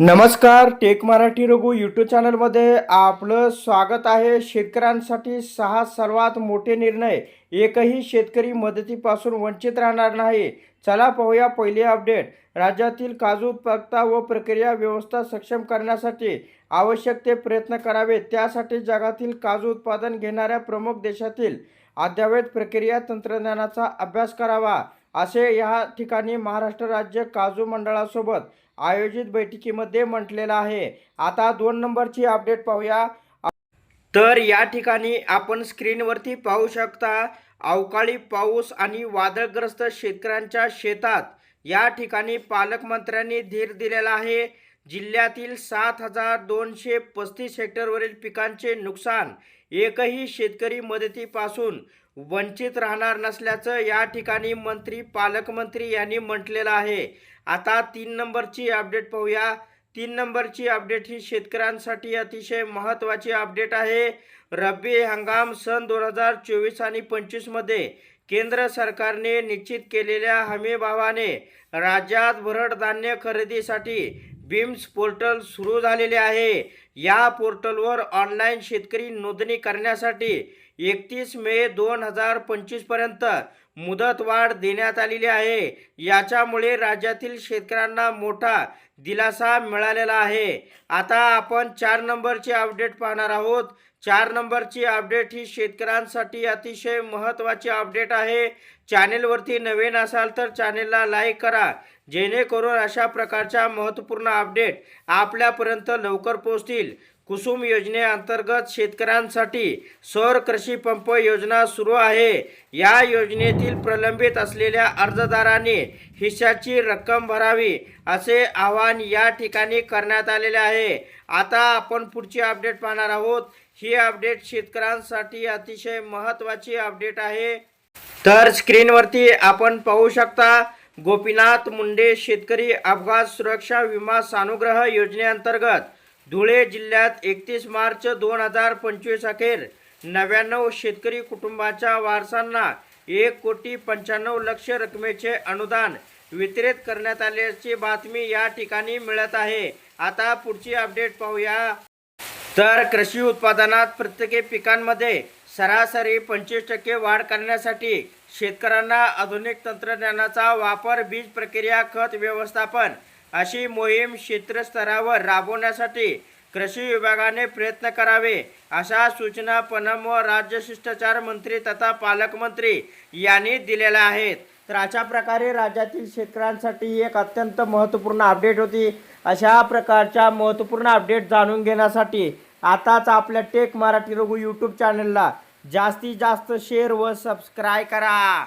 नमस्कार take Marathi Raghu YouTube चॅनलमध्ये आपलं स्वागत आहे. शेतकऱ्यांसाठी सहा सर्वात मोठे निर्णय. एकही शेतकरी मदतीपासून वंचित राहणार नाही. चला पाहूया पहिली अपडेट. राज्यातील काजू उत्पादकता व प्रक्रिया व्यवस्था सक्षम करण्यासाठी आवश्यक ते प्रयत्न करावेत. त्यासाठी जगातील काजू उत्पादन घेणाऱ्या प्रमुख देशातील अद्ययावत प्रक्रिया तंत्रज्ञानाचा अभ्यास करावा. असे या ठिकाणी महाराष्ट्र राज्य काजू मंडळासोबत आयोजित बैठकीमध्ये म्हटलेलं आहे. आता दोन नंबरची अपडेट पाहूया. तर या ठिकाणी आपण स्क्रीनवरती पाहू शकता अवकाळी पाऊस आणि वादळग्रस्त शेतकऱ्यांच्या शेतात या ठिकाणी पालकमंत्र्यांनी धीर दिलेला आहे. जिल्ह्यातील सात हजार दोनशे पस्तीस हेक्टरवरील पिकांचे नुकसान एकही शेतकरी मदतीपासून वंचित राहणार नसल्याचं या ठिकाणी मंत्री पालकमंत्री यांनी म्हटलेलं आहे. आता तीन नंबरची अपडेट पाहूया. तीन नंबरची अपडेट ही शेतकऱ्यांसाठी अतिशय महत्त्वाची अपडेट आहे. रब्बी हंगाम सन दोन हजार चोवीस आणि पंचवीसमध्ये केंद्र सरकारने निश्चित केलेल्या हमीभावाने राज्यात भरड धान्य खरेदीसाठी बीम्स पोर्टल सुरू झालेले आहे. या पोर्टलवर ऑनलाईन शेतकरी नोंदणी करण्यासाठी एकतीस मे दोन हजार पंचवीसपर्यंत मुदतवाढ देण्यात आलेली आहे. याच्यामुळे राज्यातील शेतकऱ्यांना मोठा दिलासा मिळालेला आहे. आता आपण चार नंबरची अपडेट पाहणार आहोत. चार नंबरची अपडेट ही शेतकऱ्यांसाठी अतिशय महत्त्वाची अपडेट आहे. चॅनेलवरती नवीन असाल तर चॅनेलला लाईक करा. जेणेकरून अशा प्रकारच्या महत्त्वपूर्ण अपडेट आपल्यापर्यंत लवकर पोहोचतील. कुसुम योजनेअंतर्गत शेतकऱ्यांसाठी सौर कृषी पंप योजना सुरू आहे. या योजनेतील प्रलंबित असलेल्या अर्जदारांनी हिश्शाची रक्कम भरावी असे आवाहन या ठिकाणी करण्यात आलेले आहे. आता आपण पुढची अपडेट पाहणार आहोत. ही अपडेट शेतकऱ्यांसाठी अतिशय महत्त्वाची अपडेट आहे. तर स्क्रीनवरती आपण पाहू शकता गोपीनाथ मुंडे शेतकरी अपघात सुरक्षा विमा सानुग्रह योजनेअंतर्गत धुळे जिल्ह्यात एकतीस मार्च दोन हजार पंचवीस अखेर नव्याण्णव शेतकरी कुटुंबाच्या वारसांना एक कोटी पंच्याण्णव लक्ष रकमेचे अनुदान वितरित करण्यात आल्याची बातमी या ठिकाणी मिळत आहे. आता पुढची अपडेट पाहूया. तर कृषी उत्पादनात प्रत्येक पिकांमध्ये सरासरी पंचवीस टक्के वाढ करण्यासाठी शेतकऱ्यांना आधुनिक तंत्रज्ञानाचा वापर बीज प्रक्रिया खत व्यवस्थापन अशी मोहीम क्षेत्रस्तरावर राबवण्यासाठी कृषी विभागाने प्रयत्न करावे अशा सूचना पणम व राज्य शिष्टाचार मंत्री तथा पालकमंत्री यांनी दिलेल्या आहेत. तर अशा प्रकारे राज्यातील शेतकऱ्यांसाठी एक अत्यंत महत्त्वपूर्ण अपडेट होती. अशा प्रकारच्या महत्त्वपूर्ण अपडेट जाणून घेण्यासाठी आताच आपल्या टेक मराठी रघु यूट्यूब चॅनलला जास्तीत जास्त शेअर व सबस्क्राईब करा.